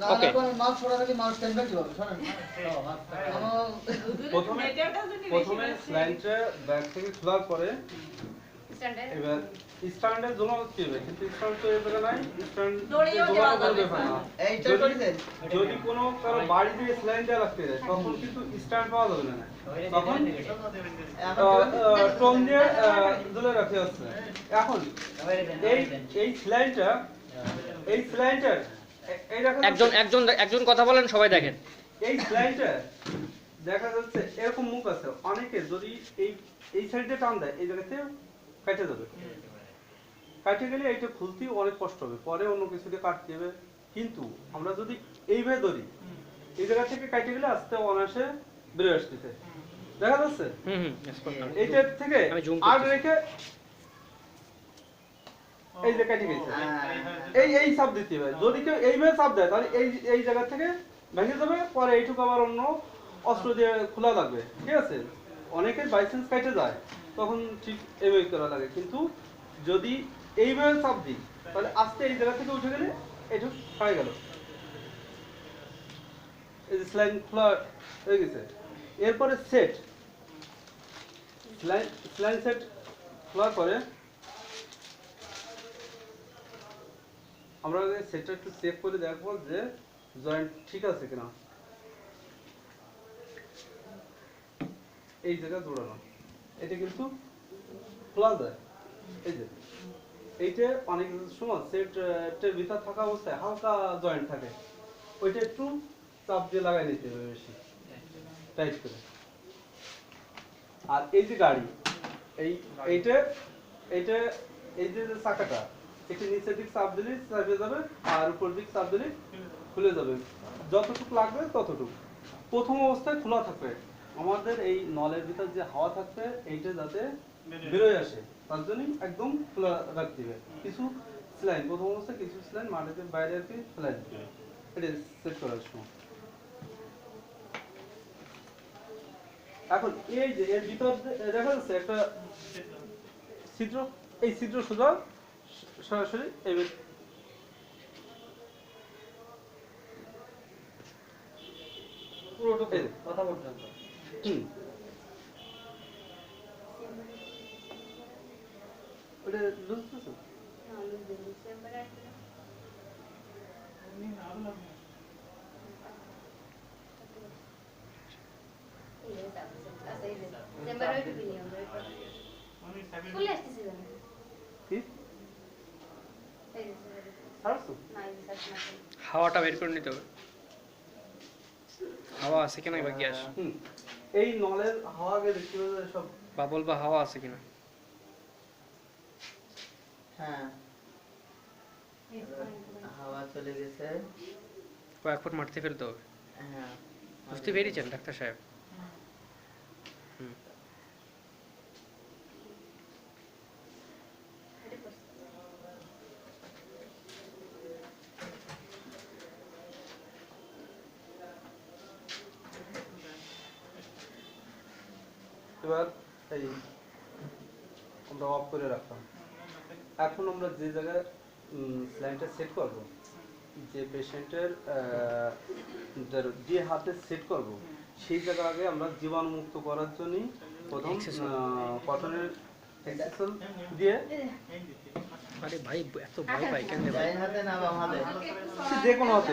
টানবে কীভাবে? শোনেন প্রথমে প্রথমে স্লাইডটা ব্যাক থেকে খোলার পরে এবার স্ট্যান্ডে জমা করতে হবে কিন্তু স্ট্যান্ড তো এবারে নাই স্ট্যান্ড না এইটা যদি- করে দেন যদি কোনো কারও বাড়ি দিয়ে দেওয়া লাগতে যায় তখন কিন্তু স্ট্যান্ড পাওয়া যাবে না। তখন টোন দিয়ে রাখতে হচ্ছে। এখন এই এই স্লাইডটা এই যাচ্ছে- একজন একজন একজন কথা বলেন সবাই দেখেন। এই স্লাইডটা দেখা যাচ্ছে এরকম মুখ আছে। অনেকে যদি এই এই সাইডে টান দেয় এই জায়গাতে কেটে যাবে। কাটে গেলে এইটা খুলতেই অনেক কষ্ট হবে। পরে অন্য কিছু দিয়ে কাটতে হবে। কিন্তু আমরা যদি এইভাবে ধরি এই জায়গা থেকে কাটে গেলে আস্তে অনায়াসে বেরোয় আসতেছে দেখা যাচ্ছে? হুম হুম yes, থেকে আর রেখে এই যে কেটে গেছে এই এই চাপ দিতে হবে যদি কেউ এইভাবে চাপ দেয় তাহলে এই এই জায়গা থেকে ভেঙে যাবে পরে এইটুকু আবার অন্য অস্ত্র দিয়ে খোলা লাগবে। ঠিক আছে? অনেকের বাইসেন্স কেটে যায় তখন ঠিক এইভাবে করা লাগে। কিন্তু যদি এইভাবে চাপ দিই তাহলে আস্তে এই জায়গা থেকে উঠে গেলে এইটুকু হয়ে গেল। এই যে স্লাইন খোলা হয়ে গেছে। এরপরে সেট। স্লাইন স্লাইন সেট খোলার পরে আমরা সেটা একটু চেক করে দেখব যে জয়েন্ট ঠিক আছে কিনা। এই জায়গা জোড়ানো এটা কিন্তু খোলা যায় এই যে, এইটা অনেক সময় সেটের ভিতর থাকা অবস্থায় হালকা জয়েন্ট থাকে। ওইটা একটু চাপ দিয়ে লাগাই নিতে হবে বেশি। টাইট করে। আর এই যে গাড়ি, এই, এইটা এইটা এই যে চাকাটা এটা নিচের দিক চাপ দিলে চাপে যাবে আর উপর দিক চাপ দিলে খুলে যাবে। যতটুকু লাগবে ততটুকু। প্রথম অবস্থায় খোলা থাকবে। আমাদের এই নলের ভিতর যে হাওয়া থাকবে এইটা যাতে বেরোয়। আসে তার জন্যই একদম খোলা রাখতে হবে। কিছু স্লাইন প্রথম অবস্থায় কিছু স্লাইন মাটিতে বাইরে আর কি ফেলাই দিতে এটা সেট করার সময় এখন এই যে এর ভিতর দেখা যাচ্ছে একটা ছিদ্র এই ছিদ্র সোজা সরাসরি এই। কথা পর্যন্ত হুম ওটা বুঝতেছো ফুলে আসতেছি জানো কি এই যে, ছাড়ছো না, এই যে, সাথে না। হাওয়াটা বের করে নিতে হবে। হাওয়া আছে কিনা বা গ্যাস? এই নলের হাওয়া গেলে হবে সব? বাবল বা হাওয়া আছে কিনা? হ্যাঁ। হাওয়া চলে গেছে। কয়েক ফুট মারতে ফেলতে হবে। হ্যাঁ। বুঝতে পেরেছেন ডাক্তার সাহেব? এবার এই আমরা অফ করে রাখলাম এখন আমরা যে জায়গায় স্লাইনটা সেট করব যে পেশেন্টের যে হাতে সেট করব সেই জায়গা আগে আমরা জীবাণুমুক্ত করার জন্য প্রথম। কটনের দিয়ে আরে ভাই এত ভয় পাই কেন ভাই হাতে না বাম হাতে যে কোনো হাতে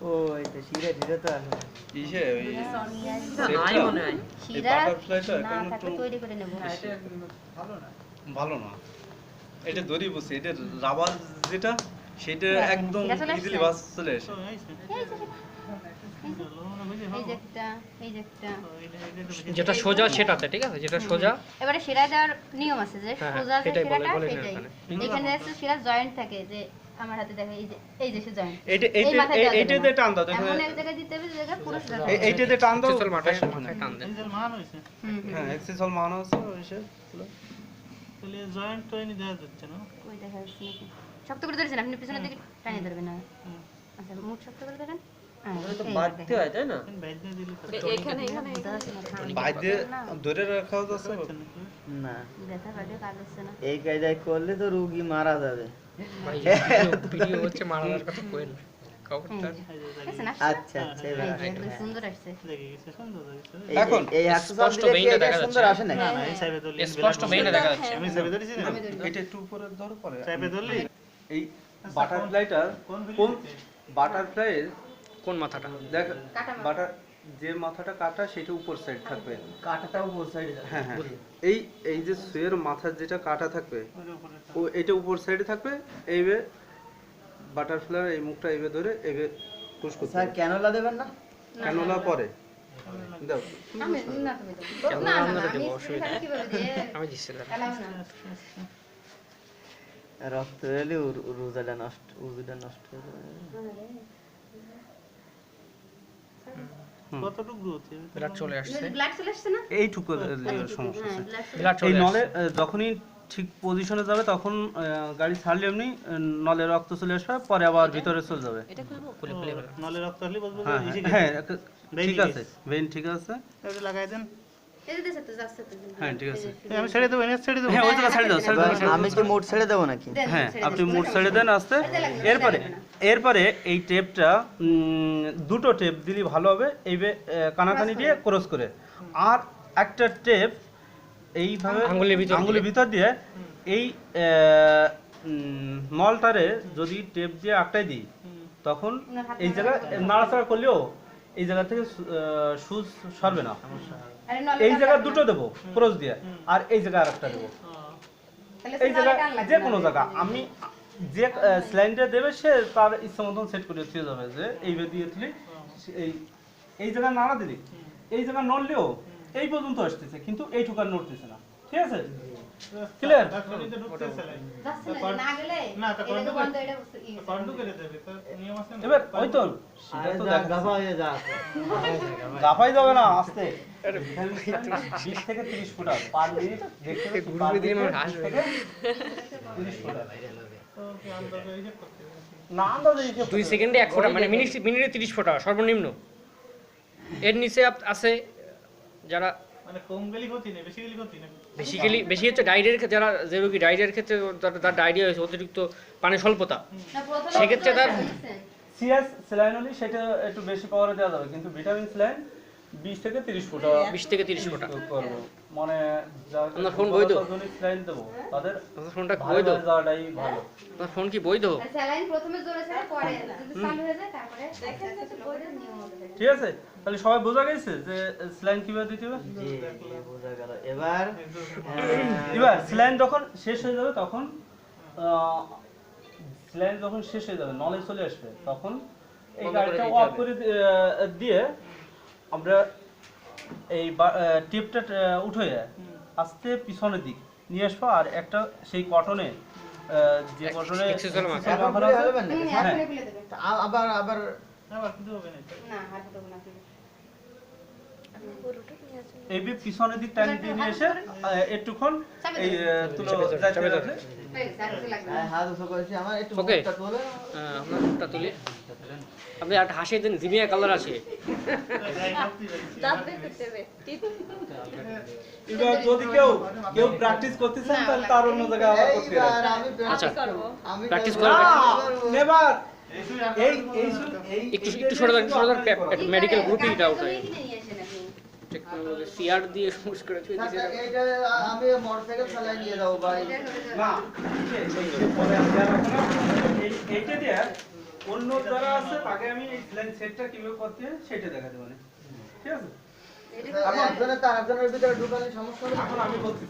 ও এটা শিরে ধীরে তো আসে ইসে ওই শিরা? butterfly-টা না কেমন থাকলে একটু- তৈরি করে নেব। ভালো না। এটা দড়ি বসে এটা রাবার যেটা সেটা হ্যাঁ, একদম ইজিলি বাস চলে আসে। এই যে একটা এই যে একটা। যেটা সোজা সেটাতে ঠিক আছে? যেটা সোজা। এবারে শিরা দেওয়ার নিয়ম আছে যে হ্যাঁ, সোজা যে নেন সেটাই। এখানে। এখানে আছে শিরা জয়েন্ট থাকে যে আমার হাতে দেখো এই যে এই যে সে জয়েন্ট এইটা এই এইটা মাথায় দেওয়া এইটা যাবে দিয়ে না। টান দাও দেখো। এমন এক জায়গায় দিতে হবে যে জায়গায় পুরো সোজা এইটা দিয়ে টান দাও। চল মাথায় মাথায় টান দেন হুম, হুম। হ্যাঁ এক্সেসল মান আছে ওই সে জয়েন্ট টয়েনি দেখা যাচ্ছে না? ওই দেখা যাচ্ছে নাকি? শক্ত করে ধরেছেন আপনি পিছনের দিকে টানিয়ে ধরবেন না। আচ্ছা মুখ শক্ত করে ধরেন হ্যাঁ, তো এই। হয় তো কায়দায় করলে তো রুগী মারা যাবে। ভিডিও হচ্ছে মারা কথা আসছে? আচ্ছা আচ্ছা এই এবার যে, আসে। একদম সুন্দর আসছে। দেখে গেছে সুন্দর দেখছে এই- এখন এই স্পষ্ট দিলে কি ভেইনটা সুন্দর আসে না না এই সাইডে ধরলি স্পষ্ট ভেইনটা দেখা যাচ্ছে। আমি সাইডে ধরেছি না? এটা একটু উপরে ধরো পরে। সাইডে ধরলি এই বাটারফ্লাইটা কোন কোন বাটারফ্লাইয়ের কোন মাথাটা? দেখ বাটার যে মাথাটা কাটা সেটা উপর সাইড থাকবে। কাটাটাও উপর সাইডে হ্যাঁ হ্যাঁ। এই এই যে সুয়ের মাথার যেটা কাটা থাকবে ও এটা উপর সাইডে থাকবে এই এইবে বাটারফ্লাই এই মুখটা এইবে ধরে এইবে পুশ করতে স্যার ক্যানোলা দেবেন না? ক্যানোলা পরে। দাও। আমি না তুমি দাও। না আমি এখানে আমি না। রক্ত এলে রোজাটা নষ্ট উজুটা নষ্ট হয়ে যাবে। কতটুকু হচ্ছে বিরাট চলে আসছে। ব্লাড চলে আসছে না? এইটুকু সমস্যা হ্যাঁ আছে এই নলে যখনই ঠিক পজিশনে যাবে তখন গাড়ি ছাড়লে এমনি নলে রক্ত চলে আসবে পরে আবার ভিতরে চলে যাবে। নলে রক্ত হ্যাঁ হ্যাঁ, হ্যাঁ ঠিক আছে ভেন ঠিক আছে। লাগাই দেন। হ্যাঁ, ঠিক আছে। আমি ছেড়ে দেবো এনে ছেড়ে দেবো। হ্যাঁ ওই জায়গা ছেড়ে দাও ছেড়ে দাও আমি কি মোট ছেড়ে দেবো নাকি? হ্যাঁ আপনি দেন, মোট ছেড়ে দেন আস্তে। এরপরে এরপরে এই টেপটা দুটো টেপ দিলে ভালো হবে এই কানাকানি দিয়ে ক্রস করে। আর একটা টেপ এইভাবে আঙ্গুলের ভিতর দিয়ে। ভিতর দিয়ে এই মলটারে যদি টেপ দিয়ে আটকাই দিই তখন এই জায়গায় নাড়াচাড়া করলেও এই জায়গা থেকে সুজ সরবে না। এই জায়গা দুটো দেবো ক্রস দিয়ে আর এই জায়গায় আরেকটা দেবো। এই জায়গা যে কোনো জায়গা আমি যে স্লাইনটা দেবে সে তার ইচ্ছা মতন সেট করে দিয়ে যাবে যে এই বে দিয়ে তুলি এই এই জায়গা নাড়া দিলি এই জায়গা নড়লেও এই পর্যন্ত আসতেছে কিন্তু এইটুকু আর নড়তেছে না। ঠিক আছে? ক্লিয়ার যাচ্ছে না, না গেলে না, তা এটা তো কন্ট্রোল বন্ধ, এটা বুঝতে- ই- কন্টু করে দেবে তো নিয়ম আছে না? এবার ওই তো সেটা হয়ে গাফাই যাবে না আস্তে। বিশ থেকে তিরিশ ফুট পার মিনিট দেখতে ঘুরবে পার আমার হাসবে। তিরিশ ফুট। আর। তো কি আন্দাজে হিসেব করতে হবে। না দুই সেকেন্ডে এক ফোঁটা মানে মিনিট মিনিটে তিরিশ ফোঁটা সর্বনিম্ন। এর নিচে আপ- আছে যারা মানে বেশি বেসিক্যালি হচ্ছে ডায়রিয়ার ক্ষেত্রে যারা যে রোগী ডায়রিয়ার ক্ষেত্রে তার- তার ডায়রিয়া হয়েছে অতিরিক্ত পানি স্বল্পতা সেক্ষেত্রে তার-? সিএস স্যালাইন হলে সেটা একটু বেশি পাওয়ারে দেওয়া যাবে কিন্তু ভিটামিন স্যালাইন বিশ থেকে তিরিশ ফুট বিশ থেকে তিরিশ ফোঁটা। করব। মানে যার আপনার ফোন বৈধ? স্যালাইন দেবো। তাদের আপনার ফোনটা বৈধ? যাওয়াটাই ভালো। আপনার ফোন কি বৈধ? আর স্যালাইন প্রথমে জোরে ছেড়ে পরে যদি চালু হয়ে যায় তারপরে আস্তে slow নিয়ম ঠিক আছে? তাহলে সবাই বোঝা গেছে যে স্যালাইন কীভাবে দিতে হবে? জি বোঝা গেল। এবার এবার স্যালাইন যখন শেষ হয়ে যাবে তখন স্যালাইন যখন শেষ হয়ে যাবে নলেজ চলে আসবে তখন এই গাড়িটা অফ করে দিয়ে আমরা এই টিপটা উঠে আস্তে পিছনের দিক নিয়ে আসব আর একটা সেই কটনে যে কটনে exercise মাখা। এখন মাখানো খুলে আছে, ফেলবেন নাকি হুম, স্যার? এখনই খুলে দেবে। আ- আবার আবার আবার কিন্তু হবে না না, হাত দেবো না খুলে। এই বি পিছনের দিক টানি দিয়ে নিয়ে এসে একটুক্ষণ এই তুলো যাইতে হয়ে। হ্যাঁ, হাত উঁচু করেছি আমার একটু. মুখটা তোলে তুলে আপনি একটা হাসিয়ে দেন জিমিয়া কালার এবার যদি কেউ কেউ প্র্যাকটিস করতে চান তাহলে তার অন্য জায়গায় আবার করতে এইবার হবে আমি আচ্ছা করব আমি করে নেভার এই এই একটু একটু সরে যান সরে যান মেডিকেল আসেন আপনি। সিআর দিয়ে সমস্ত করে ছুঁয়ে আচ্ছা, দিয়েছে। আমি মোটরসাইকেল চালাই নিয়ে যাব দেবে। না এইটা দিয়ে অন্য যারা আছে তাকে আমি এই লাইন সেটটা কীভাবে করতে সেটা দেখা দেবো না। ঠিক আছে? একজনের তার একজনের ভিতরে ঢুকালে সমস্যা হবে। এখন আমি বলছি।